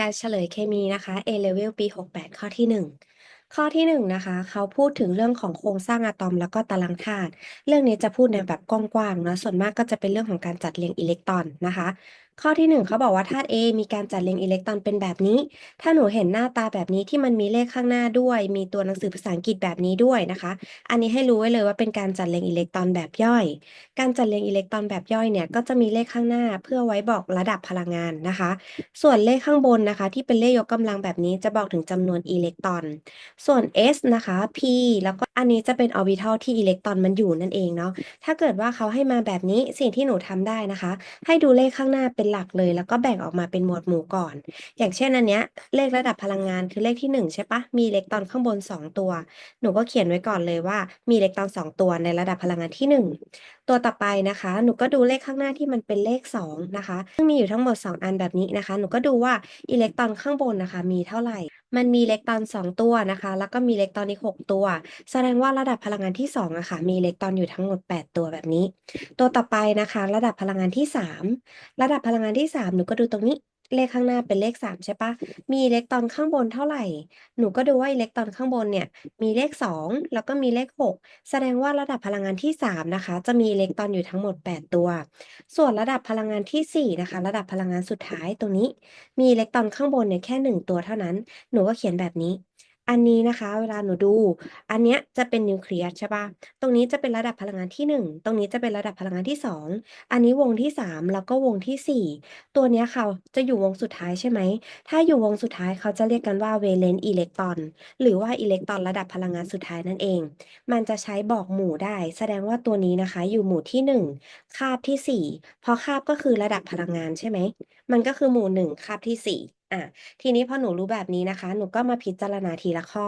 การเฉลยเคมีนะคะ A Level ปี 68 ข้อที่ 1 ข้อที่1นะคะ เขาพูดถึงเรื่องของโครงสร้างอะตอมแล้วก็ตารางธาตุ เรื่องนี้จะพูดในแบบกว้างๆนะ ส่วนมากก็จะเป็นเรื่องของการจัดเรียงอิเล็กตรอนนะคะ ข้อที่1เขาบอกว่าธาตุ A มีการจัดเรียงอิเล็กตรอนเป็นแบบนี้ ถ้าหนูเห็นหน้าตาแบบนี้ที่มันมีเลขข้างหน้าด้วย มีตัวหนังสือภาษาอังกฤษแบบนี้ด้วยนะคะ อันนี้ให้รู้ไว้เลยว่าเป็นการจัดเรียงอิเล็กตรอนแบบย่อย การจัดเรียงอิเล็กตรอนแบบย่อยเนี่ยก็จะมีเลขข้างหน้าเพื่อไว้บอกระดับพลังงานนะคะ ส่วนเลขข้างบนนะคะ ที่เป็นเลขยกกำลังแบบนี้จะบอกถึงจำนวนอิเล็กตรอน ส่วน s นะคะ p แล้วก็อันนี้จะเป็นออร์บิทัลที่อิเล็กตรอนมันอยู่นั่นเองเนาะ ถ้าเกิดว่าเขาให้มาแบบนี้สิ่งที่หนูทำได้นะคะ ให้ดูเลขข้างหน้าเป็นหลักเลย แล้วก็แบ่งออกมาเป็นหมวดหมู่ก่อน อย่างเช่นอันเนี้ย เลขระดับพลังงานคือเลขที่1ใช่ปะมีอิเล็กตรอนข้างบน2ตัว หนูก็เขียนไว้ก่อนเลยว่า มีอิเล็กตรอน2ตัวในระดับพลังงานที่1ตัวต่อไปนะคะ หนูก็ดูเลขข้างหน้าที่มันเป็นเลข 2 นะคะ ซึ่งมีอยู่ทั้งหมด 2 อันแบบนี้นะคะ หนูก็ดูว่าอิเล็กตรอนข้างบนนะคะ มีเท่าไหร่ มันมีอิเล็กตรอน 2 ตัวนะคะ แล้วก็มีอิเล็กตรอนอีก 6 ตัว แสดงว่าระดับพลังงานที่2อะค่ะ มีอิเล็กตรอนอยู่ทั้งหมด 8 ตัวแบบนี้ ตัวต่อไปนะคะ ระดับพลังงานที่ 3 ระดับพลังงานที่ 3 หนูก็ดูตรงนี้ เลขข้างหน้าเป็นเลข3ใช่ปะมีอิเล็กตรอนข้างบนเท่าไหร่ หนูก็ดูว่าอิเล็กตรอนข้างบนเนี่ย มีเลข2แล้วก็มีเลข6แสดงว่าระดับพลังงานที่3นะคะ จะมีอิเล็กตรอนอยู่ทั้งหมด8ตัว ส่วนระดับพลังงานที่4นะคะ ระดับพลังงานสุดท้ายตรงนี้ มีอิเล็กตรอนข้างบนเนี่ยแค่1ตัวเท่านั้น หนูก็เขียนแบบนี้ อันนี้นะคะเวลาหนูดู อันเนี้ยจะเป็นนิวเคลียสใช่ปะตรงนี้จะเป็นระดับพลังงานที่ 1 ตรงนี้จะเป็นระดับพลังงานที่ 2 อันนี้วงที่ 3 แล้วก็วงที่ 4 ตัวเนี้ยค่ะจะอยู่วงสุดท้ายใช่ไหม ถ้าอยู่วงสุดท้ายเขาจะเรียกกันว่า valence electron หรือว่าอิเล็กตรอนระดับพลังงานสุดท้ายนั่นเอง มันจะใช้บอกหมู่ได้ แสดงว่าตัวนี้นะคะ อยู่หมู่ที่ 1 คาบที่ 4 เพราะคาบก็คือระดับพลังงานใช่ไหม มันก็คือหมู่ 1 คาบที่ 4 อะทีนี้พอหนูรู้แบบนี้นะคะ หนูก็มาพิจารณาทีละข้อ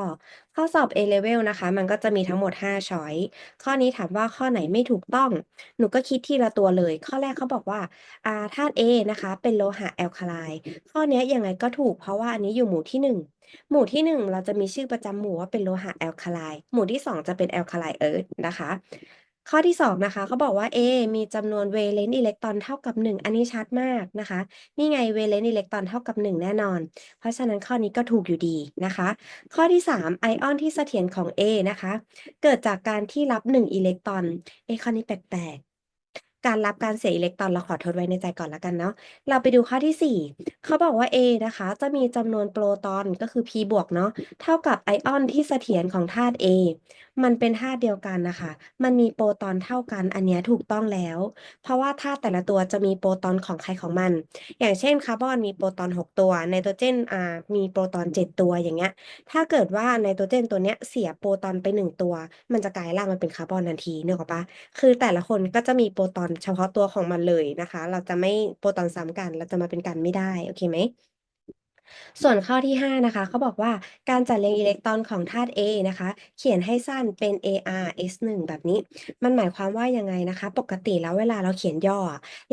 ข้อสอบ A level นะคะ มันก็จะมีทั้งหมด5ช้อยข้อนี้ถามว่าข้อไหนไม่ถูกต้อง หนูก็คิดทีละตัวเลย ข้อแรกเขาบอกว่าอ่าธาตุ A นะคะ เป็นโลหะแอลคาไลน์ข้อนี้ยังไงก็ถูกเพราะว่าอันนี้อยู่หมู่ที่ 1หมู่ที่ 1 เราจะมีชื่อประจำหมู่ว่าเป็นโลหะแอลคาไลน์หมู่ที่ 2 จะเป็นแอลคาไลน์เอิร์ธนะคะ ข้อที่ 2 นะคะเขาบอกว่า A มีจำนวน valence อิเล็กตรอนเท่ากับ 1 อันนี้ชัดมากนะคะ นี่ไง valence อิเล็กตรอนเท่ากับ 1 แน่นอน เพราะฉะนั้นข้อนี้ก็ถูกอยู่ดีนะคะ ข้อที่ 3 ไอออนที่เสถียรของ A นะคะ เกิดจากการที่รับ 1 อิเล็กตรอน เอข้อนี้แปลกๆการรับการเสียอิเล็กตรอนเราขอทดไว้ในใจก่อนแล้วกันเนาะ เราไปดูข้อที่ 4 เขาบอกว่า A นะคะ จะมีจำนวนโปรตอนก็คือ P บวกเนาะเท่ากับไอออนที่เสถียรของธาตุ A มันเป็นธาตุเดียวกันนะคะ มันมีโปรตอนเท่ากัน อันเนี้ยถูกต้องแล้ว เพราะว่าธาตุแต่ละตัวจะมีโปรตอนของใครของมัน อย่างเช่นคาร์บอนมีโปรตอน 6 ตัว ไนโตรเจนอ่ามีโปรตอน 7 ตัวอย่างเงี้ย ถ้าเกิดว่าไนโตรเจนตัวเนี้ยเสียโปรตอนไป 1 ตัว มันจะกลายร่างมาเป็นคาร์บอนทันทีเนออกปะคือแต่ละคนก็จะมีโปรตอนเฉพาะตัวของมันเลยนะคะ เราจะไม่โปรตอนซ้ำกัน เราจะมาเป็นกันไม่ได้ โอเคไหม ส่วนข้อที่ 5 นะคะเขาบอกว่าการจัดเรียงอิเล็กตรอนของธาตุ A นะคะ เขียนให้สั้นเป็น ARS1 แบบนี้ มันหมายความว่ายังไงนะคะ ปกติแล้วเวลาเราเขียนย่อ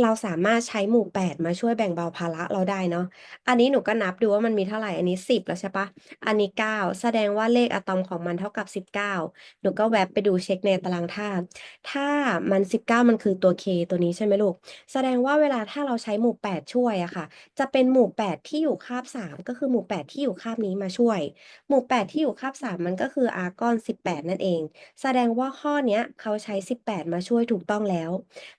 เราสามารถใช้หมู่ 8 มาช่วยแบ่งเบาภาระเราได้เนาะอันนี้หนูก็นับดูว่ามันมีเท่าไหร่อันนี้ 10 แล้วใช่ปล่าอันนี้ 9 แสดงว่าเลขอะตอมของมันเท่ากับ 19 หนูก็แวบไปดูเช็กในตารางธาตุถ้ามัน 19 มันคือตัว K ตัวนี้ใช่ไหมลูก แสดงว่าเวลาถ้าเราใช้หมู่ 8 ช่วยอะค่ะ จะเป็นหมู่ 8 ที่อยู่คาบ3ก็คือหมู่8ที่อยู่คาบนี้มาช่วย หมู่8ที่อยู่คาบ3มันก็คืออาร์กอน18นั่นเอง แสดงว่าข้อเนี้ยเขาใช้18มาช่วยถูกต้องแล้ว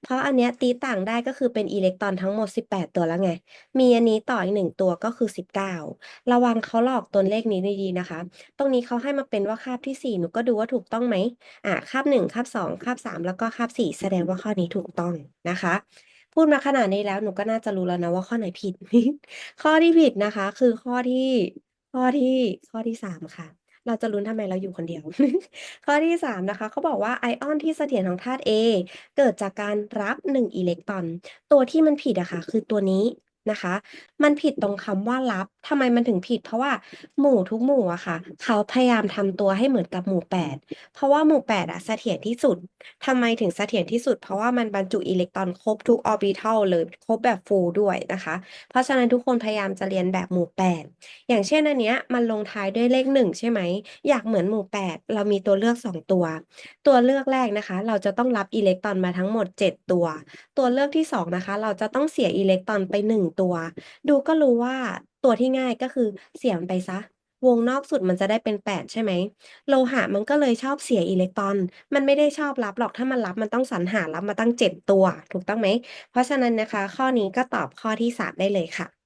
เพราะอันเนี้ยตีต่างได้ก็คือเป็นอิเล็กตรอนทั้งหมด18ตัวแล้วไง มีอันนี้ต่ออีก1ตัวก็คือ19ระวังเขาหลอกตัวเลขนี้ดีๆนะคะ ตรงนี้เขาให้มาเป็นว่าคาบที่4หนูก็ดูว่าถูกต้องไหมอ่าคาบ1คาบ2คาบ3แล้วก็คาบ4แสดงว่าข้อนี้ถูกต้องนะคะ พูดมาขนาดนี้แล้วหนูก็น่าจะรู้แล้วนะว่าข้อไหนผิด ข้อที่ผิดนะคะ คือข้อที่ ข้อที่ข้อที่สามค่ะ เราจะลุ้นทำไมเราอยู่คนเดียว ข้อที่3นะคะเขาบอกว่าไอออนที่เสถียรของธาตุ A เกิดจากการรับ1อิเล็กตรอน ตัวที่มันผิดอะค่ะ คือตัวนี้ นะคะ มันผิดตรงคำว่ารับทำไมมันถึงผิด เพราะว่าหมู่ทุกหมู่อะค่ะ เขาพยายามทำตัวให้เหมือนกับหมู่8เพราะว่าหมู่8อะเสถียรที่สุดทำไมถึงเสถียรที่สุด เพราะว่ามันบรรจุอิเล็กตรอนครบทุกออร์บิทัลเลยครบแบบ full ด้วยนะคะ เพราะฉะนั้นทุกคนพยายามจะเรียนแบบหมู่8อย่างเช่นอันเนี้ยมันลงท้ายด้วยเลข1ใช่ไหมอยากเหมือนหมู่8เรามีตัวเลือก2ตัว ตัวเลือกแรกนะคะ เราจะต้องรับอิเล็กตรอนมาทั้งหมด 7 ตัว ตัวเลือกที่2นะคะ เราจะต้องเสียอิเล็กตรอนไป1ตัว ดูก็รู้ว่าตัวที่ง่ายก็คือเสียมันไปซะ วงนอกสุดมันจะได้เป็น 8 ใช่ไหม โลหะมันก็เลยชอบเสียอิเล็กตรอน มันไม่ได้ชอบรับหรอกถ้ามันรับมันต้องสรรหารับมาตั้ง 7 ตัว ถูกต้องไหม เพราะฉะนั้นนะคะ ข้อนี้ก็ตอบข้อที่ 3 ได้เลยค่ะ